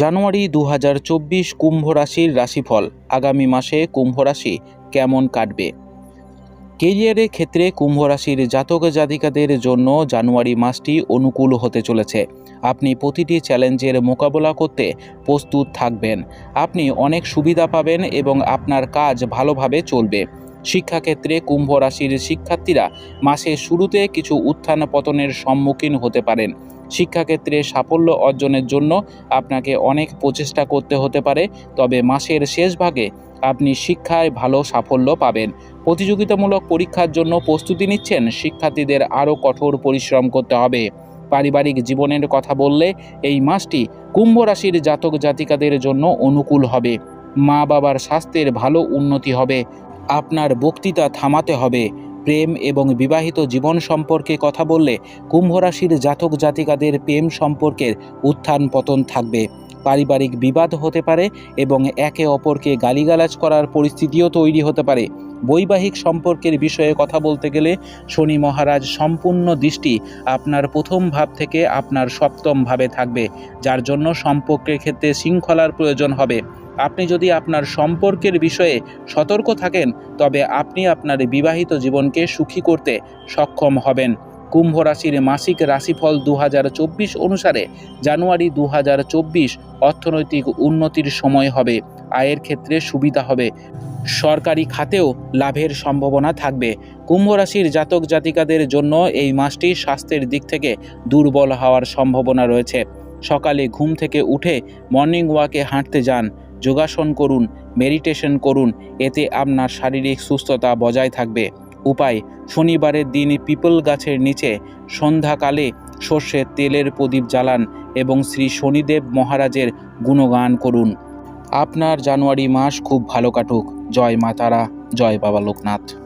জানুয়ারি দু হাজার চব্বিশ কুম্ভ রাশির রাশিফল। আগামী মাসে কুম্ভ রাশি কেমন কাটবে? কেরিয়ারের ক্ষেত্রে কুম্ভ রাশির জাতক জাতিকাদের জন্য জানুয়ারি মাসটি অনুকূল হতে চলেছে। আপনি প্রতিটি চ্যালেঞ্জের মোকাবেলা করতে প্রস্তুত থাকবেন। আপনি অনেক সুবিধা পাবেন এবং আপনার কাজ ভালোভাবে চলবে। শিক্ষাক্ষেত্রে কুম্ভ রাশির শিক্ষার্থীরা মাসের শুরুতে কিছু উত্থান পতনের সম্মুখীন হতে পারেন। শিক্ষাক্ষেত্রে সাফল্য অর্জনের জন্য আপনাকে অনেক প্রচেষ্টা করতে হতে পারে। তবে মাসের শেষ ভাগে আপনি শিক্ষায় ভালো সাফল্য পাবেন। প্রতিযোগিতামূলক পরীক্ষার জন্য প্রস্তুতি নিচ্ছেন শিক্ষার্থীদের আরও কঠোর পরিশ্রম করতে হবে। পারিবারিক জীবনের কথা বললে এই মাসটি কুম্ভ রাশির জাতক জাতিকাদের জন্য অনুকূল হবে। মা বাবার স্বাস্থ্যের ভালো উন্নতি হবে। আপনার বক্তৃতা থামাতে হবে। প্রেম এবং বিবাহিত জীবন সম্পর্কে কথা বললে কুম্ভ রাশির জাতক জাতিকাদের প্রেম সম্পর্কের উত্থান পতন থাকবে। পারিবারিক বিবাদ হতে পারে এবং একে অপরকে গালিগালাজ করার পরিস্থিতিও তৈরি হতে পারে। বৈবাহিক সম্পর্কের বিষয়ে কথা বলতে গেলে শনি মহারাজ সম্পূর্ণ দৃষ্টি আপনার প্রথম ভাব থেকে আপনার সপ্তম ভাবে থাকবে, যার জন্য সম্পর্কের ক্ষেত্রে শৃঙ্খলার প্রয়োজন হবে। আপনি যদি আপনার সম্পর্কের বিষয়ে সতর্ক থাকেন, তবে আপনি আপনার বিবাহিত জীবনকে সুখী করতে সক্ষম হবেন। কুম্ভ রাশির মাসিক রাশিফল দু হাজার চব্বিশ অনুসারে জানুয়ারি দু হাজার চব্বিশ অর্থনৈতিক উন্নতির সময় হবে। আয়ের ক্ষেত্রে সুবিধা হবে। সরকারি খাতেও লাভের সম্ভাবনা থাকবে। কুম্ভ রাশির জাতক জাতিকাদের জন্য এই মাসটি স্বাস্থ্যের দিক থেকে দুর্বল হওয়ার সম্ভাবনা রয়েছে। সকালে ঘুম থেকে উঠে মর্নিং ওয়াকে হাঁটতে যান, যোগাসন করুন, মেডিটেশন করুন, এতে আপনার শারীরিক সুস্থতা বজায় থাকবে। উপায়, শনিবারের দিন পিপল গাছের নিচে, সন্ধ্যাকালে সর্ষের তেলের প্রদীপ জ্বালান এবং শ্রী শনিদেব মহারাজের গুণগান করুন। আপনার জানুয়ারি মাস খুব ভালো কাটুক। জয় মাতারা জয় বাবা লোকনাথ।